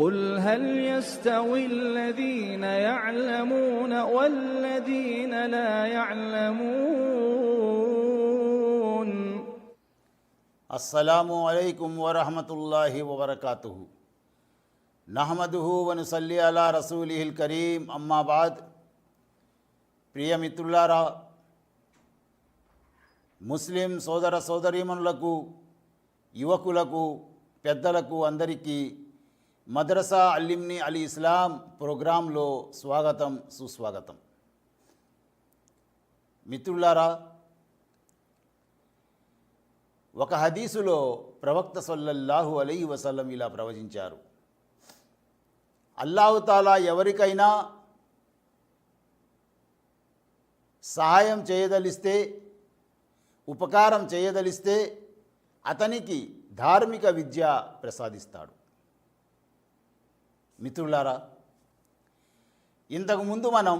قل هل يستوي الذين يعلمون والذين لا يعلمون అస్సలాము అలైకుం వరహమతుల్లాహి వబర్కాతు నహమదుహు వనుసల్లి అలా రసూలిహిల్ కరీం అమ్మాబాద్ ప్రియమిత్రులారా ముస్లిం సోదర సోదరీమణులకు యువకులకు పెద్దలకు అందరికీ మద్రసా అల్లిమ్ని అలీ ఇస్లాం ప్రోగ్రాంలో స్వాగతం సుస్వాగతం. మిత్రులారా ఒక హదీసులో ప్రవక్త సల్లల్లాహు అలీ వసల్లం ఇలా ప్రవచించారు. అల్లాహుతాలా ఎవరికైనా సహాయం చేయదలిస్తే ఉపకారం చేయదలిస్తే అతనికి ధార్మిక విద్య ప్రసాదిస్తాడు. మిత్రులారా ఇంతకుముందు మనం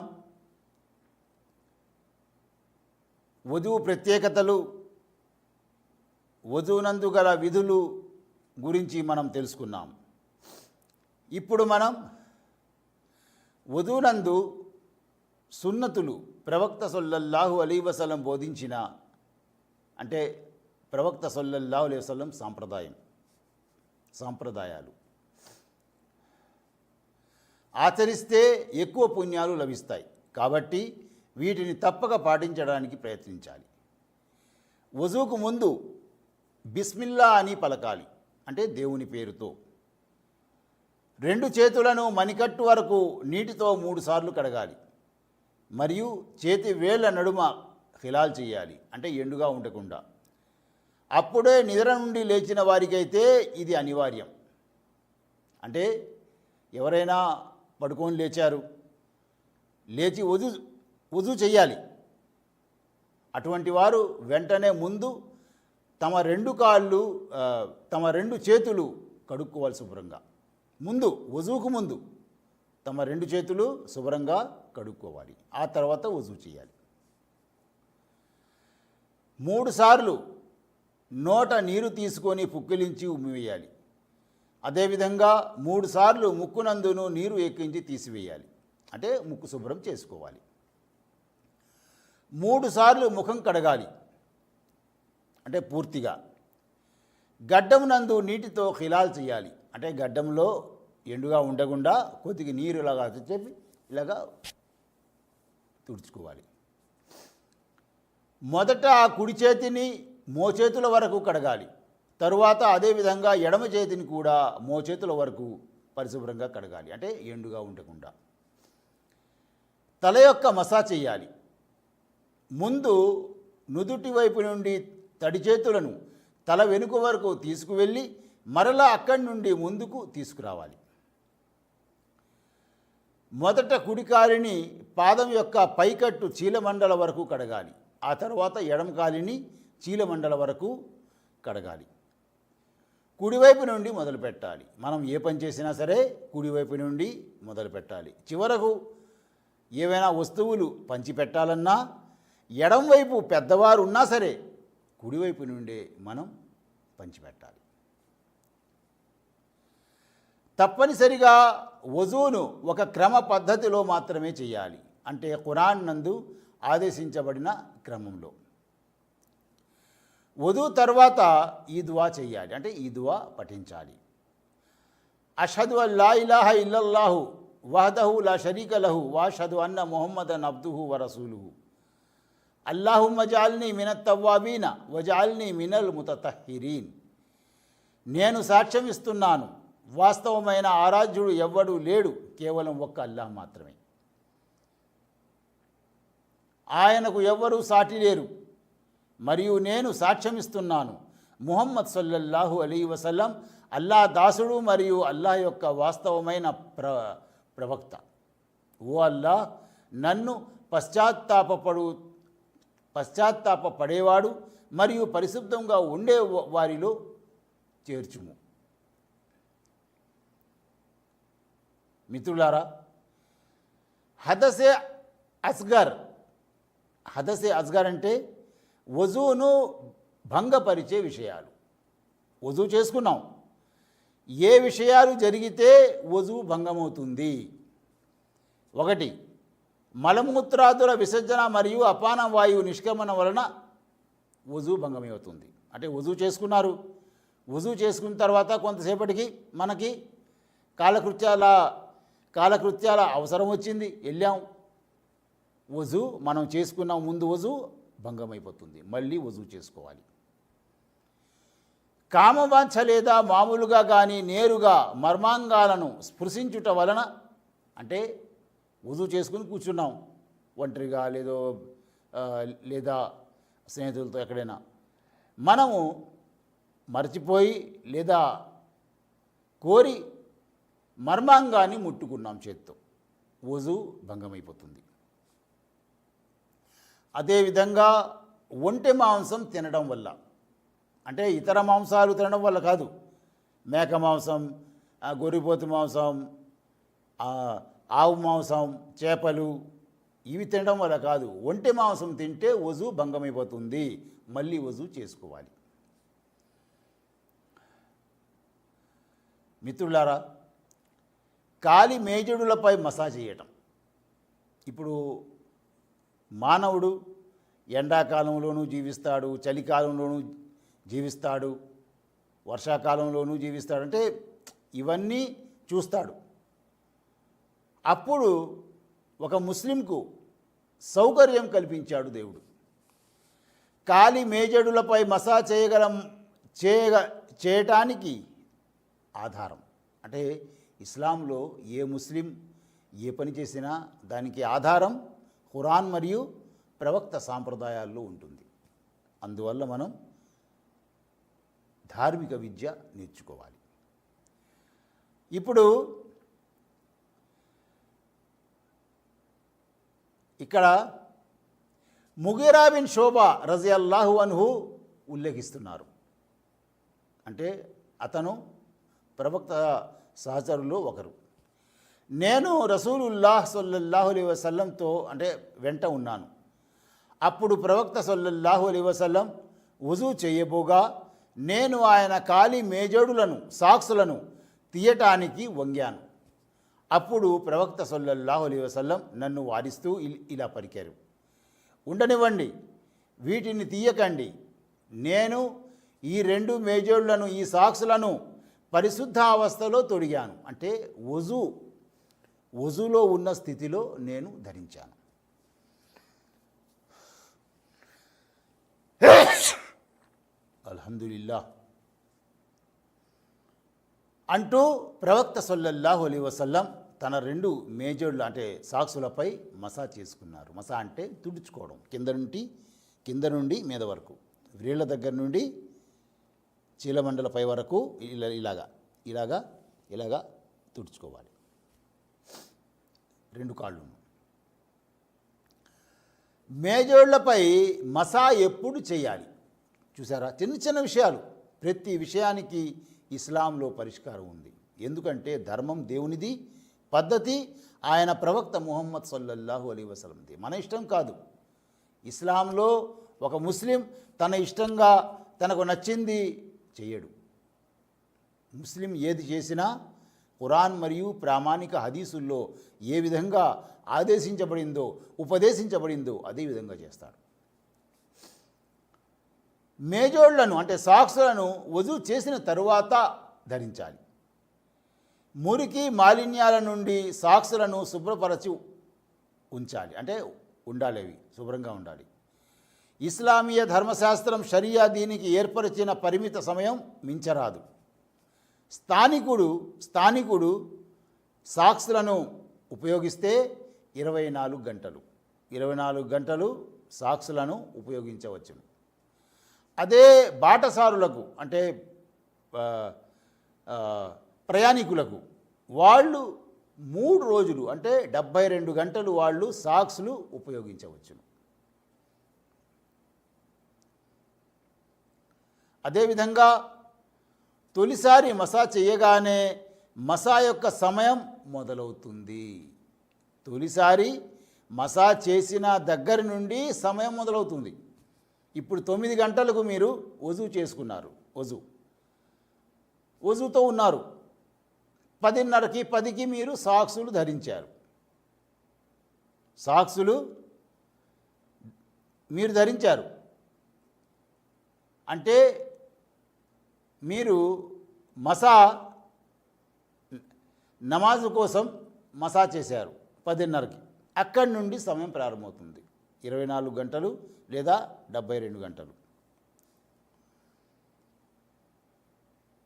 వధువు ప్రత్యేకతలు వధువునందు గల విధులు గురించి మనం తెలుసుకున్నాం. ఇప్పుడు మనం వధువునందు సున్నతులు ప్రవక్త సొల్లల్లాహు అలీ వసలం బోధించిన అంటే ప్రవక్త సొల్లల్లాహు అలీ వసలం సాంప్రదాయం సాంప్రదాయాలు. ఆచరిస్తే ఎక్కువ పుణ్యాలు లభిస్తాయి. కాబట్టి వీటిని తప్పక పాటించడానికి ప్రయత్నించాలి. వజూకు ముందు బిస్మిల్లా అని పలకాలి. అంటే దేవుని పేరుతో. రెండు చేతులను మణికట్టు వరకు నీటితో మూడుసార్లు కడగాలి. మరియు చేతి వేళ్ళ నడుమ హిలాల్ చేయాలి. అంటే ఎండుగా ఉండకుండా. అప్పుడే నిద్ర నుండి లేచిన వారికైతే ఇది అనివార్యం. అంటే ఎవరైనా పడుకొని లేచారు. లేచి వజు వజు చేయాలి అటువంటి వారు వెంటనే ముందు తమ రెండు కాళ్ళు తమ రెండు చేతులు కడుక్కోవాలి శుభ్రంగా. ముందు వజువుకు ముందు తమ రెండు చేతులు శుభ్రంగా కడుక్కోవాలి. ఆ తర్వాత వజువు చేయాలి మూడు సార్లు నోట నీరు తీసుకొని పుక్కిలించి ఉమ్మివేయాలి. అదేవిధంగా మూడుసార్లు ముక్కునందును నీరు ఎక్కించి తీసివేయాలి. అంటే ముక్కు శుభ్రం చేసుకోవాలి. మూడుసార్లు ముఖం కడగాలి. అంటే పూర్తిగా. గడ్డమునందు నీటితో ఖిలాల్ చేయాలి. అంటే గడ్డంలో ఎండుగా ఉండకుండా కొద్దిగా నీరు ఇలాగా చెప్పి ఇలాగా తుడుచుకోవాలి. మొదట ఆ కుడి చేతిని మోచేతుల వరకు కడగాలి. తరువాత అదేవిధంగా ఎడమ చేతిని కూడా మోచేతుల వరకు పరిశుభ్రంగా కడగాలి. అంటే ఎండుగా ఉండకుండా. తల యొక్క మసా చేయాలి. ముందు నుదుటి వైపు నుండి తడి చేతులను తల వెనుక వరకు తీసుకువెళ్ళి మరలా అక్కడి నుండి ముందుకు తీసుకురావాలి. మొదట కుడికాలిని పాదం యొక్క పైకట్టు చీలమండల వరకు కడగాలి. ఆ తర్వాత ఎడమకాలిని చీలమండల వరకు కడగాలి. కుడివైపు నుండి మొదలు పెట్టాలి. మనం ఏ పని చేసినా సరే కుడివైపు నుండి మొదలు పెట్టాలి. చివరకు ఏవైనా వస్తువులు పంచిపెట్టాలన్నా ఎడం వైపు పెద్దవారు ఉన్నా సరే కుడివైపు నుండే మనం పంచిపెట్టాలి తప్పనిసరిగా వజూను ఒక క్రమ పద్ధతిలో మాత్రమే చేయాలి. అంటే ఖురాన్ నందు ఆదేశించబడిన క్రమంలో. వధువు తర్వాత ఈ దువా చేయాలి. అంటే ఈ దువా పఠించాలి. అషదు అల్లా ఇలాహ ఇల్లల్లాహు వహదహు లా షరీక లహు వాషదు అన్న మొహమ్మదన్ అబ్దుహు వరసూలుహు అల్లాహు మజాల్ని మినత్ తవ్వాబీన వజాల్ని మినల్ ముతతహిరీన్ నేను సాక్ష్యం ఇస్తున్నాను. వాస్తవమైన ఆరాధ్యుడు ఎవ్వడూ లేడు. కేవలం ఒక్క అల్లాహ్ మాత్రమే. ఆయనకు ఎవ్వరూ సాటి లేరు. మరియు నేను సాక్ష్యమిస్తున్నాను ముహమ్మద్ సల్లల్లాహు అలీ వసల్లం అల్లా దాసుడు మరియు అల్లా యొక్క వాస్తవమైన ప్ర ప్రవక్త. ఓ అల్లా నన్ను పశ్చాత్తాపడు పశ్చాత్తాప పడేవాడు మరియు పరిశుద్ధంగా ఉండే వారిలో చేర్చుము. మిత్రులారా హదసే అస్గర్ హదసే అస్గర్ అంటే వజూను భంగపరిచే విషయాలు. వజూ చేసుకున్నాం. ఏ విషయాలు జరిగితే వజువు భంగమవుతుంది? ఒకటి మలమూత్రాదుల విసర్జన మరియు అపాన వాయువు నిష్క్రమణ వలన వజూ భంగమవుతుంది. అంటే వజూ చేసుకున్నారు. వజూ చేసుకున్న తర్వాత కొంతసేపటికి మనకి కాలకృత్యాల కాలకృత్యాల అవసరం వచ్చింది. వెళ్ళాం. వజూ మనం చేసుకున్నాం ముందు వజు భంగమైపోతుంది. మళ్ళీ వజువు చేసుకోవాలి. కామవాంఛ లేదా మామూలుగా కానీ నేరుగా మర్మాంగాలను స్పృశించుట వలన అంటే వజువు చేసుకుని కూర్చున్నాం. ఒంటరిగా లేదో లేదా స్నేహితులతో ఎక్కడైనా. మనము మర్చిపోయి లేదా కోరి మర్మాంగాన్ని ముట్టుకున్నాం చేత్తో. వజు భంగమైపోతుంది. అదేవిధంగా ఒంటె మాంసం తినడం వల్ల. అంటే ఇతర మాంసాలు తినడం వల్ల కాదు. మేక మాంసం గొర్రెపోతు మాంసం ఆవు మాంసం చేపలు ఇవి తినడం వల్ల కాదు. ఒంటె మాంసం తింటే వజు భంగమైపోతుంది. మళ్ళీ వజు చేసుకోవాలి. మిత్రులారా కాలి మేజడులపై మసాజ్ చేయటం. ఇప్పుడు మానవుడు ఎండాకాలంలోనూ జీవిస్తాడు చలికాలంలోనూ జీవిస్తాడు వర్షాకాలంలోనూ జీవిస్తాడు. అంటే ఇవన్నీ చూస్తాడు. అప్పుడు ఒక ముస్లింకు సౌకర్యం కల్పించాడు దేవుడు. కాలి మేజడులపై మసా చేయగలం చేయగ చేయటానికి ఆధారం. అంటే ఇస్లాంలో ఏ ముస్లిం ఏ పని చేసినా దానికి ఆధారం ఖురాన్ మరియు ప్రవక్త సాంప్రదాయాల్లో ఉంటుంది. అందువల్ల మనం ధార్మిక విద్య నేర్చుకోవాలి. ఇప్పుడు ఇక్కడ ముగిరా బిన్ శోభ రజియల్లాహు అన్హు ఉల్లేఖిస్తున్నారు. అంటే అతను ప్రవక్త సహచరులు ఒకరు. నేను రసూలుల్లాహ్ సల్లల్లాహు అలీ వసల్లంతో అంటే వెంట ఉన్నాను. అప్పుడు ప్రవక్త సల్లల్లాహు అలీ వసల్లం వజూ చేయబోగా నేను ఆయన కాలి మేజడులను సాక్సులను తీయటానికి వంగాను. అప్పుడు ప్రవక్త సల్లల్లాహు అలీ వసల్లం నన్ను వారిస్తూ ఇల్- ఇలా పలికారు. ఉండనివ్వండి వీటిని తీయకండి. నేను ఈ రెండు మేజోళ్ళను ఈ సాక్సులను పరిశుద్ధ అవస్థలో తొడిగాను. అంటే వజూ వజులో ఉన్న స్థితిలో నేను ధరించాను. అల్హమ్దులిల్లా అంటూ ప్రవక్త సల్లల్లాహు అలీ వసల్లం తన రెండు మేజర్లు అంటే సాక్సులపై మసా చేసుకున్నారు. మసా అంటే తుడుచుకోవడం. కింద నుండి కింద నుండి మీద వరకు. వ్రీళ్ళ దగ్గర నుండి చీలమండలపై వరకు ఇలా ఇలాగా ఇలాగా ఇలాగా తుడుచుకోవాలి. రెండు కాళ్ళు మేజోళ్ళపై మసా ఎప్పుడు చేయాలి? చూసారా? చిన్న చిన్న విషయాలు. ప్రతి విషయానికి ఇస్లాంలో పరిష్కారం ఉంది. ఎందుకంటే ధర్మం దేవునిది పద్ధతి ఆయన ప్రవక్త ముహమ్మద్ సల్లల్లాహు అలీ వసలంది మన ఇష్టం కాదు. ఇస్లాంలో ఒక ముస్లిం తన ఇష్టంగా తనకు నచ్చింది చేయడు. ముస్లిం ఏది చేసినా ఖురాన్ మరియు ప్రామాణిక హదీసుల్లో ఏ విధంగా ఆదేశించబడిందో ఉపదేశించబడిందో అదే విధంగా చేస్తాడు. మేజోళ్ళను అంటే సాక్సులను వజూ చేసిన తరువాత ధరించాలి. మురికి మాలిన్యాల నుండి సాక్సులను శుభ్రపరచి ఉంచాలి. అంటే ఉండాలి అవి శుభ్రంగా ఉండాలి. ఇస్లామీయ ధర్మశాస్త్రం షరియా దీనికి ఏర్పరిచిన పరిమిత సమయం మించరాదు. స్థానికుడు స్థానికుడు సాక్స్లను ఉపయోగిస్తే ఇరవై నాలుగు గంటలు. ఇరవై నాలుగు గంటలు సాక్స్లను ఉపయోగించవచ్చును. అదే బాటసారులకు అంటే ప్రయాణికులకు వాళ్ళు మూడు రోజులు అంటే డెబ్బై రెండు గంటలు వాళ్ళు సాక్స్లు ఉపయోగించవచ్చును. అదేవిధంగా తొలిసారి మసా చేయగానే మసా యొక్క సమయం మొదలవుతుంది. తొలిసారి మసా చేసిన దగ్గర నుండి సమయం మొదలవుతుంది. ఇప్పుడు తొమ్మిది గంటలకు మీరు వజూ చేసుకున్నారు. వజూ. వజుతో ఉన్నారు. పదిన్నరకి పదికి మీరు సాక్సులు ధరించారు. సాక్సులు మీరు ధరించారు. అంటే మీరు మసా నమాజు కోసం మసా చేశారు పదిన్నరకి. అక్కడి నుండి సమయం ప్రారంభమవుతుంది. ఇరవై నాలుగు గంటలు లేదా డెబ్బై రెండు గంటలు.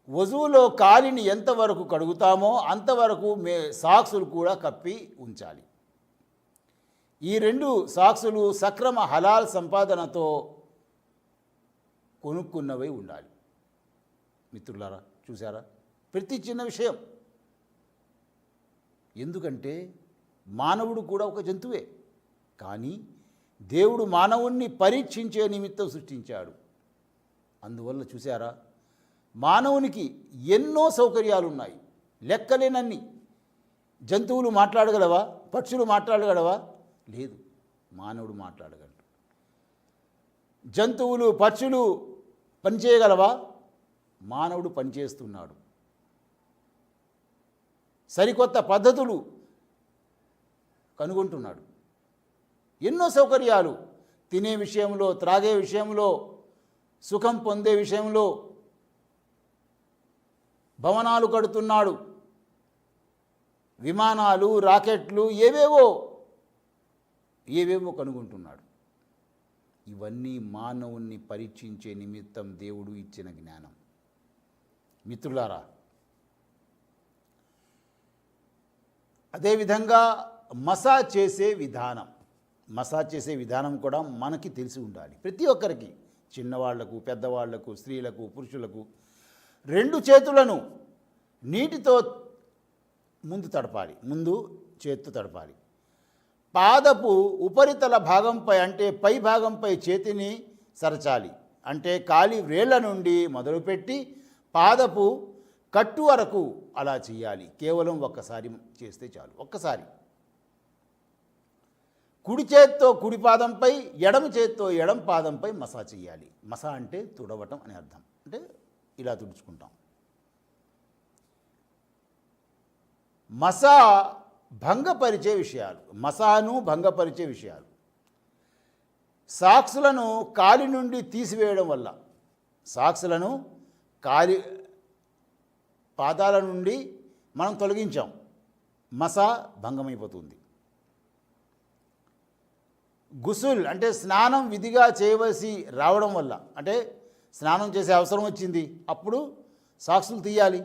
వజువులో కాలిని ఎంతవరకు కడుగుతామో అంతవరకు మే సాక్సులు కూడా కప్పి ఉంచాలి. ఈ రెండు సాక్సులు సక్రమ హలాల్ సంపాదనతో కొనుక్కున్నవై ఉండాలి. మిత్రులారా చూసారా ప్రతి చిన్న విషయం. ఎందుకంటే మానవుడు కూడా ఒక జంతువే. కానీ దేవుడు మానవుణ్ణి పరీక్షించే నిమిత్తం సృష్టించాడు. అందువల్ల చూసారా మానవునికి ఎన్నో సౌకర్యాలు ఉన్నాయి లెక్కలేనన్ని. జంతువులు మాట్లాడగలవా? పక్షులు మాట్లాడగలవా? లేదు. మానవుడు మాట్లాడగలడు. జంతువులు పక్షులు పనిచేయగలవా? మానవుడు పనిచేస్తున్నాడు. సరికొత్త పద్ధతులు కనుగొంటున్నాడు. ఎన్నో సౌకర్యాలు తినే విషయంలో త్రాగే విషయంలో సుఖం పొందే విషయంలో భవనాలు కడుతున్నాడు. విమానాలు రాకెట్లు ఏవేవో ఏవేవో కనుగొంటున్నాడు. ఇవన్నీ మానవుణ్ణి పరీక్షించే నిమిత్తం దేవుడు ఇచ్చిన జ్ఞానం. మిత్రులారా అదేవిధంగా మసాజ్ చేసే విధానం మసాజ్ చేసే విధానం కూడా మనకి తెలిసి ఉండాలి. ప్రతి ఒక్కరికి చిన్నవాళ్ళకు పెద్దవాళ్ళకు స్త్రీలకు పురుషులకు రెండు చేతులను నీటితో ముందు తడపాలి. ముందు చేత్తో తడపాలి. పాదపు ఉపరితల భాగంపై అంటే పై భాగంపై చేతిని సరచాలి. అంటే కాలి వేళ్ళ నుండి మొదలుపెట్టి పాదపు కట్టు వరకు అలా చేయాలి. కేవలం ఒక్కసారి చేస్తే చాలు. ఒక్కసారి. కుడి చేత్తో కుడి పాదంపై ఎడమ చేత్తో ఎడమ పాదంపై మసా చేయాలి. మసా అంటే తుడవటం అని అర్థం. అంటే ఇలా తుడుచుకుంటాం. మసా భంగపరిచే విషయాలు. మసాను భంగపరిచే విషయాలు. సాక్సులను కాలి నుండి తీసివేయడం వల్ల. సాక్సులను కాలి పాదాల నుండి మనం తొలగించాం. మసా భంగమైపోతుంది. గుసుల్ అంటే స్నానం విధిగా చేయవలసి రావడం వల్ల అంటే స్నానం చేసే అవసరం వచ్చింది అప్పుడు సాక్సులు తీయాలి.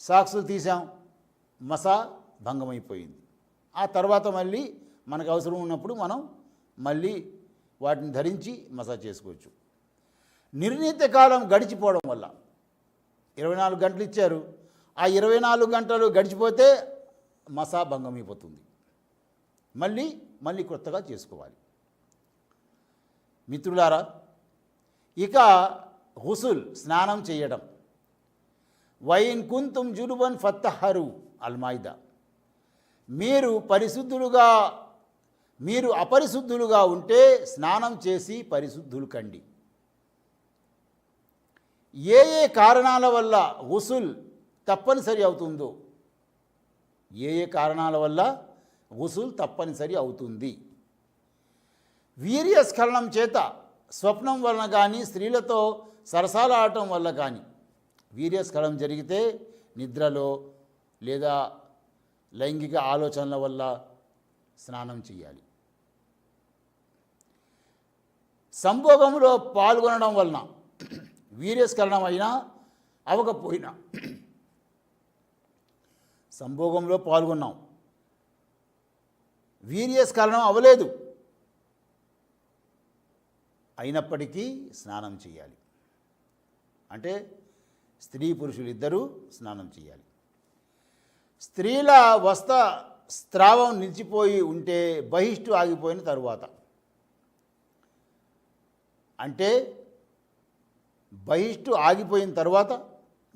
సాక్సులు తీసాం మసా భంగమైపోయింది. ఆ తర్వాత మళ్ళీ మనకు అవసరం ఉన్నప్పుడు మనం మళ్ళీ వాటిని ధరించి మసా చేసుకోవచ్చు. నిర్ణీత కాలం గడిచిపోవడం వల్ల. ఇరవై నాలుగు గంటలు ఇచ్చారు. ఆ ఇరవై నాలుగు గంటలు గడిచిపోతే మసా భంగమైపోతుంది మళ్ళీ మళ్ళీ కొత్తగా చేసుకోవాలి. మిత్రులారా ఇక హుసుల్ స్నానం చేయడం. వైన్ కుంతుం జునుబన్ ఫత్తహరు అల్మాయిదా మీరు పరిశుద్ధులుగా మీరు అపరిశుద్ధులుగా ఉంటే స్నానం చేసి పరిశుద్ధులు కండి. ఏ ఏ కారణాల వల్ల ఉసుల్ తప్పనిసరి అవుతుందో ఏ ఏ కారణాల వల్ల ఉసుల్ తప్పనిసరి అవుతుంది. వీర్యస్ఖలనం చేత స్వప్నం వలన కానీ స్త్రీలతో సరసాల ఆడటం వల్ల కానీ వీర్యస్ఖలనం జరిగితే నిద్రలో లేదా లైంగిక ఆలోచనల వల్ల స్నానం చేయాలి. సంభోగంలో పాల్గొనడం వలన వీర్యస్ఖలనం అయినా అవకపోయినా సంభోగంలో పాల్గొన్నాం. వీర్యస్కరణం అవ్వలేదు అయినప్పటికీ స్నానం చేయాలి. అంటే స్త్రీ పురుషులు ఇద్దరూ స్నానం చేయాలి. స్త్రీల వస్త స్రావం నిలిచిపోయి ఉంటే బహిష్టు ఆగిపోయిన తరువాత. అంటే బహిష్టు ఆగిపోయిన తర్వాత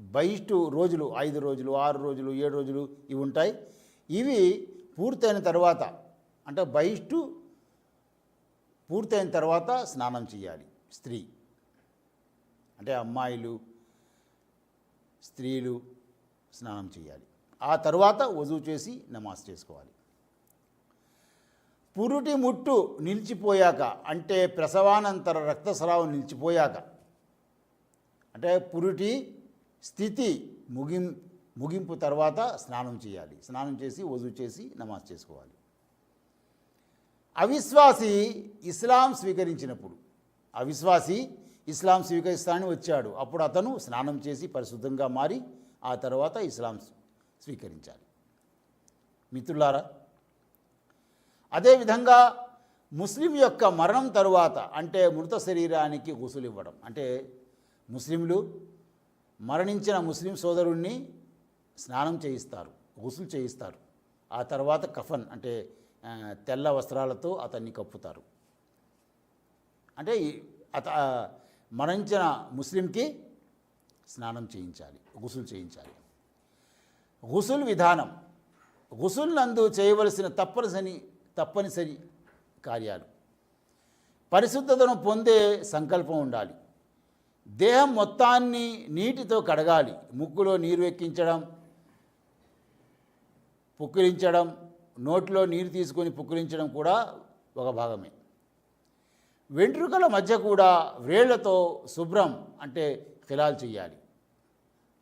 బహిష్టు రోజులు ఐదు రోజులు ఆరు రోజులు ఏడు రోజులు ఇవి ఉంటాయి. ఇవి పూర్తయిన తర్వాత అంటే బహిష్టు పూర్తయిన తర్వాత స్నానం చేయాలి. స్త్రీ అంటే అమ్మాయిలు స్త్రీలు స్నానం చేయాలి. ఆ తర్వాత వజూ చేసి నమాజ్ చేసుకోవాలి. పురుటి ముట్టు నిలిచిపోయాక అంటే ప్రసవానంతర రక్తస్రావం నిలిచిపోయాక అంటే పురుటి స్థితి ముగిం ముగింపు తర్వాత స్నానం చేయాలి. స్నానం చేసి వజూ చేసి నమాజ్ చేసుకోవాలి. అవిశ్వాసి ఇస్లాం స్వీకరించినప్పుడు అవిశ్వాసి ఇస్లాం స్వీకరిస్తానని వచ్చాడు. అప్పుడు అతను స్నానం చేసి పరిశుద్ధంగా మారి ఆ తర్వాత ఇస్లాం స్వీకరించాలి. మిత్రులారా అదేవిధంగా ముస్లిం యొక్క మరణం తరువాత అంటే మృత శరీరానికి గుసులు ఇవ్వడం అంటే ముస్లింలు మరణించిన ముస్లిం సోదరుణ్ణి స్నానం చేయిస్తారు గుసులు చేయిస్తారు. ఆ తర్వాత కఫన్ అంటే తెల్ల వస్త్రాలతో అతన్ని కప్పుతారు. అంటే అత మరణించిన ముస్లింకి స్నానం చేయించాలి గుసులు చేయించాలి. గుసుల్ విధానం గుసుల్ నందు చేయవలసిన తప్పనిసరి తప్పనిసరి కార్యాలు. పరిశుద్ధతను పొందే సంకల్పం ఉండాలి. దేహం మొత్తాన్ని నీటితో కడగాలి. ముక్కులో నీరు ఎక్కించడం పుక్కిలించడం నోట్లో నీరు తీసుకొని పుక్కిలించడం కూడా ఒక భాగమే. వెంట్రుకల మధ్య కూడా వ్రేళ్ళతో శుభ్రం అంటే ఖిలాల్ చేయాలి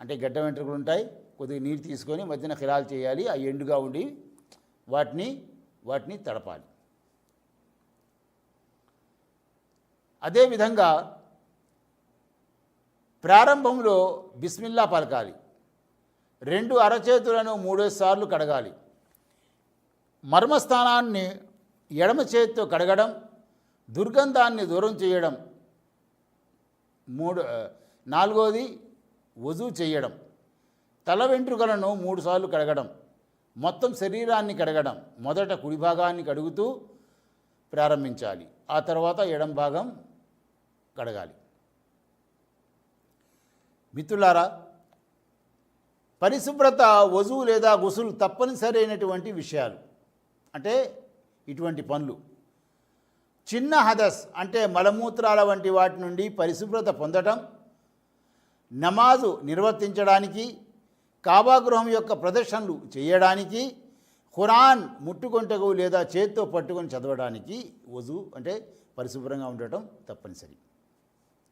అంటే గడ్డ వెంట్రుకలు ఉంటాయి కొద్దిగా నీరు తీసుకొని మధ్యన ఖిలాల్ చేయాలి ఆ ఎండుగా ఉండి వాటిని వాటిని తడపాలి. అదేవిధంగా ప్రారంభంలో బిస్మిల్లా పలకాలి. రెండు అరచేతులను మూడోసార్లు కడగాలి. మర్మస్థానాన్ని ఎడమ చేతితో కడగడం దుర్గంధాన్ని దూరం చేయడం మూడు నాలుగోది వజూ చేయడం తల వెంట్రుకలను మూడుసార్లు కడగడం మొత్తం శరీరాన్ని కడగడం మొదట కుడి భాగాన్ని కడుగుతూ ప్రారంభించాలి. ఆ తర్వాత ఎడం భాగం కడగాలి. మిత్రులారా పరిశుభ్రత వజువు లేదా గుసులు తప్పనిసరి అయినటువంటి విషయాలు. అంటే ఇటువంటి పనులు. చిన్న హదస్ అంటే మలమూత్రాల వంటి వాటి నుండి పరిశుభ్రత పొందటం నమాజు నిర్వర్తించడానికి కాబాగృహం యొక్క ప్రదర్శనలు చేయడానికి ఖురాన్ ముట్టుకొంటకు లేదా చేత్తో పట్టుకొని చదవడానికి వజు అంటే పరిశుభ్రంగా ఉండటం తప్పనిసరి.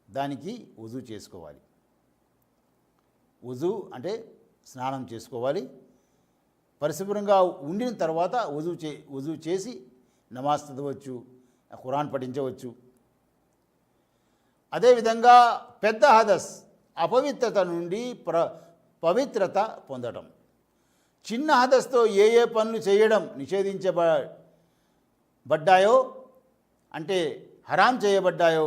దానికి వజు చేసుకోవాలి. వజు అంటే స్నానం చేసుకోవాలి. పరిశుభ్రంగా ఉండిన తర్వాత వజు చే వజు చేసి నమాజ్ చదవచ్చు ఖురాన్ పఠించవచ్చు. అదేవిధంగా పెద్ద హదస్ అపవిత్రత నుండి ప్ర పవిత్రత పొందడం చిన్న హదస్తో ఏ ఏ పనులు చేయడం నిషేధించబ బడ్డాయో అంటే హరాం చేయబడ్డాయో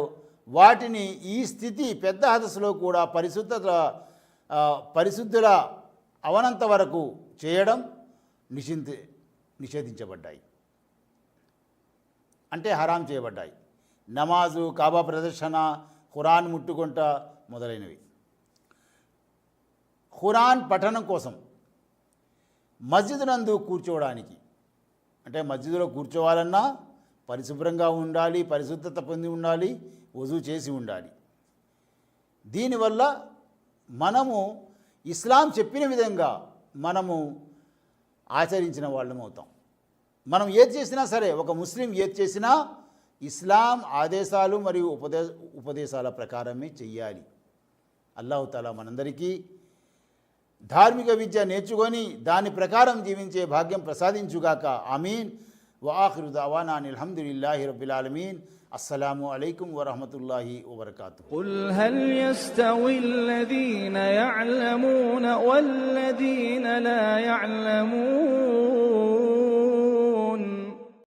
వాటిని ఈ స్థితి పెద్ద హదస్సులో కూడా పరిశుద్ధత పరిశుద్ధుల అవనంత వరకు చేయడం నిషింధ నిషేధించబడ్డాయి. అంటే హరాం చేయబడ్డాయి. నమాజు కాబా ప్రదర్శన ఖురాన్ ముట్టుకుంట మొదలైనవి. ఖురాన్ పఠనం కోసం మస్జిద్ నందు కూర్చోవడానికి అంటే మస్జిద్లో కూర్చోవాలన్నా పరిశుభ్రంగా ఉండాలి పరిశుద్ధత పొంది ఉండాలి వజూ చేసి ఉండాలి. దీనివల్ల మనము ఇస్లాం చెప్పిన విధంగా మనము ఆచరించిన వాళ్ళం అవుతాం. మనం ఏది చేసినా సరే ఒక ముస్లిం ఏది చేసినా ఇస్లాం ఆదేశాలు మరియు ఉపదే ఉపదేశాల ప్రకారమే చెయ్యాలి. అల్లాహుతాలా మనందరికీ ధార్మిక విద్య నేర్చుకొని దాని ప్రకారం జీవించే భాగ్యం ప్రసాదించుగాక. ఆమీన్. వాఖిరు దావానా రబ్బిలాలమీన్ السلام عليكم ورحمة الله وبركاته. قل هل يستوي الذين يعلمون والذين لا يعلمون